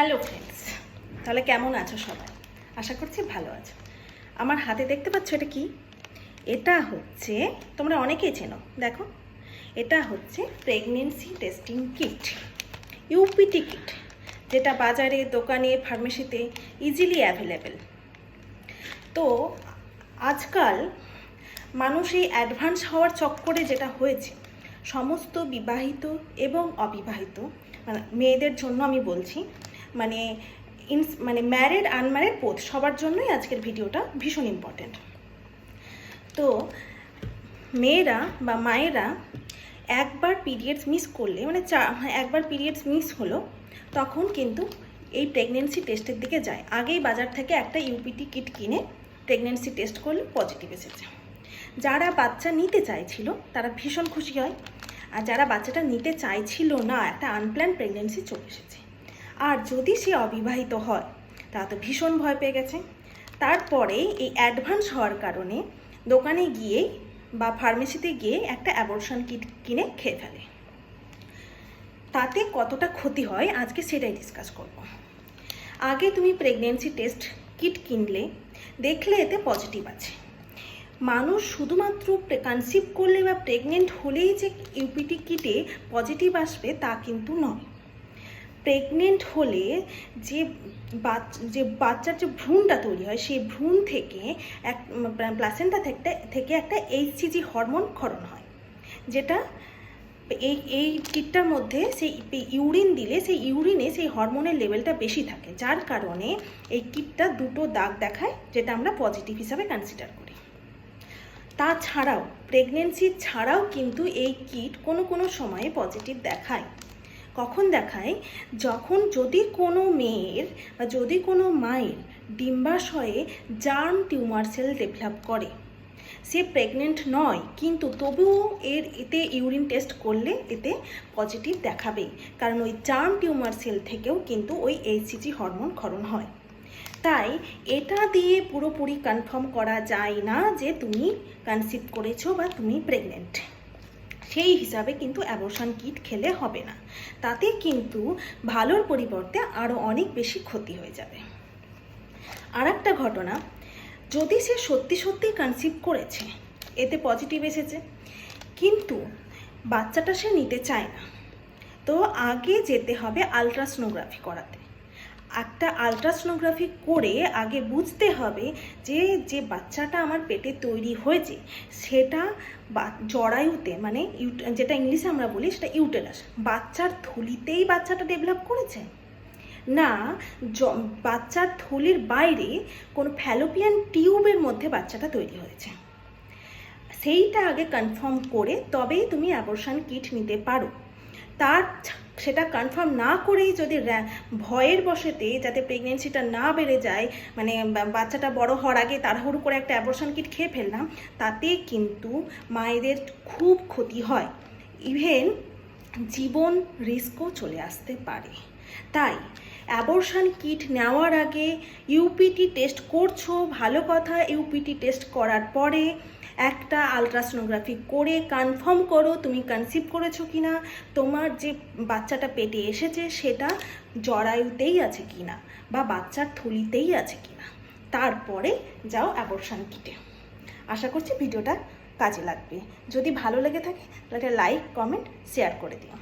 Hello friends তাহলে কেমন আছো সবাই? আশা করছি ভালো আছো। আমার হাতে দেখতে পাচ্ছ এটা কি? এটা হচ্ছে, তোমরা অনেকেই চেনো, দেখো। এটা হচ্ছে pregnancy testing kit UPT kit যেটা বাজারে, দোকানে ফার্মেসিতে ইজিলি অ্যাভেলেবেল তো আজকাল মানুষ এই অ্যাডভান্স হওয়ার চক্করে যেটা হয়েছে, সমস্ত বিবাহিত এবং অবিবাহিত মানে মেয়েদের জন্য আমি বলছি মানে ইনস মানে ম্যারিড আনম্যারিড বোথ সবার জন্যই আজকের ভিডিওটা ভীষণ ইম্পর্ট্যান্ট তো মেয়েরা বা মায়েরা একবার পিরিয়ডস মিস করলে মানে চা, একবার পিরিয়ডস মিস হলো, তখন কিন্তু এই প্রেগনেন্সি টেস্টের দিকে যায়। আগেই বাজার থেকে একটা ইউপিটি কিট কিনে প্রেগনেন্সি টেস্ট করলে পজিটিভ এসেছে। যারা বাচ্চা নিতে চাইছিল, তারা ভীষণ খুশি হয়। আর যারা বাচ্চাটা নিতে চাইছিল না, একটা আনপ্ল্যান প্রেগনেন্সি চলে এসেছে। আর যদি সে অবিবাহিত হয় তা তো ভীষণ ভয় পেয়ে গেছে। তারপরে এই অ্যাডভান্স হওয়ার কারণে দোকানে গিয়ে বা ফার্মেসিতে গিয়ে একটা অ্যাবর্শন কিট কিনে খেয়ে ফেলে। তাতে কতটা ক্ষতি হয় আজকে সেটাই ডিসকাস করব। আগে তুমি প্রেগনেন্সি টেস্ট কিট কিনলে, দেখলে এতে পজিটিভ আছে। মানুষ শুধুমাত্র কনসিভ করলে বা প্রেগনেন্ট হলেই যে ইউপিটি কিটে পজিটিভ আসবে তা কিন্তু নয়। প্রেগনেন্ট হলে যে যে বাচ্চার যে ভ্রূণটা তৈরি হয়, সেই ভ্রূণ থেকে এক প্লাসেন্টা থেকে থেকে একটা এইচসিজি হরমোন ক্ষরণ হয়। যেটা এই এই কিটটার মধ্যে সেই ইউরিন দিলে, সেই ইউরিনে সেই হরমোনের লেভেলটা বেশি থাকে। যার কারণে এই কিটটা দুটো দাগ দেখায়, যেটা আমরা পজিটিভ হিসাবে কনসিডার করি। তাছাড়াও প্রেগনেন্সি ছাড়াও কিন্তু এই কিট কোনো কোনো সময়ে পজিটিভ দেখায়। কখন দেখায়? যখন যদি কোনো মেয়ের বা যদি কোনো মায়ের ডিম্বাশয়ে জার্ম টিউমার সেল ডেভেলপ করে। সে প্রেগনেন্ট নয়, কিন্তু তবুও এর এতে ইউরিন টেস্ট করলে এতে পজিটিভ দেখাবে, কারণ ওই জার্ম টিউমার সেল থেকেও কিন্তু ওই এইচসিজি হরমোন ক্ষরণ হয়। তাই এটা দিয়ে পুরোপুরি কনফার্ম করা যায় না যে তুমি কনসিভ করেছ বা তুমি প্রেগনেন্ট। সেই হিসাবে কিন্তু অ্যাবর্শন কিট খেলে হবে না। তাতে কিন্তু ভালোর পরিবর্তে আরও অনেক বেশি ক্ষতি হয়ে যাবে। আর একটা ঘটনা, যদি সে সত্যি সত্যি কনসিভ করেছে, এতে পজিটিভ এসেছে, কিন্তু বাচ্চাটা সে নিতে চায় না, তো আগে যেতে হবে আলট্রাসোনোগ্রাফি করাতে। একটা আলট্রাসোনোগ্রাফি করে আগে বুঝতে হবে যে যে বাচ্চাটা আমার পেটে তৈরি হয়েছে, সেটা জরায়ুতে মানে যেটা ইংলিশে আমরা বলি সেটা ইউটেরাস বাচ্চার থলিতেই বাচ্চাটা ডেভেলপ করেছে? না বাচ্চার থলির বাইরে কোনো ফ্যালোপিয়ান টিউবের মধ্যে বাচ্চাটা তৈরি হয়েছে। সেইটা আগে কনফার্ম করে তবেই তুমি অ্যাবর্শন কিট নিতে পারো। তার সেটা কনফার্ম না করেই যদি ভয়ের বসেতে যাতে প্রেগনেন্সিটা না বেড়ে যায় মানে বাচ্চাটা বড় হওয়ার আগে তাড়াহুড়ো করে একটা অ্যাবর্শন কিট খেয়ে ফেললাম, তাতে কিন্তু মায়েদের খুব ক্ষতি হয়। ইভেন জীবন রিস্কও চলে আসতে পারে। তাই অ্যাবর্শন কিট নেওয়ার আগে ইউপিটি টেস্ট করছ, ভালো কথা ইউপিটি টেস্ট করার পরে একটা আলট্রাসোনোগ্রাফি করে কনফার্ম করো তুমি কনসিভ করেছ কি না তোমার যে বাচ্চাটা পেটে এসেছে সেটা জরায়ুতেই আছে কি না বা বাচ্চার থলিতেই আছে কি না তারপরে যাও অ্যাবর্শন কিটে আশা করছি ভিডিওটা কাজে লাগবে। যদি ভালো লেগে থাকে তাহলে লাইক কমেন্ট শেয়ার করে দিও।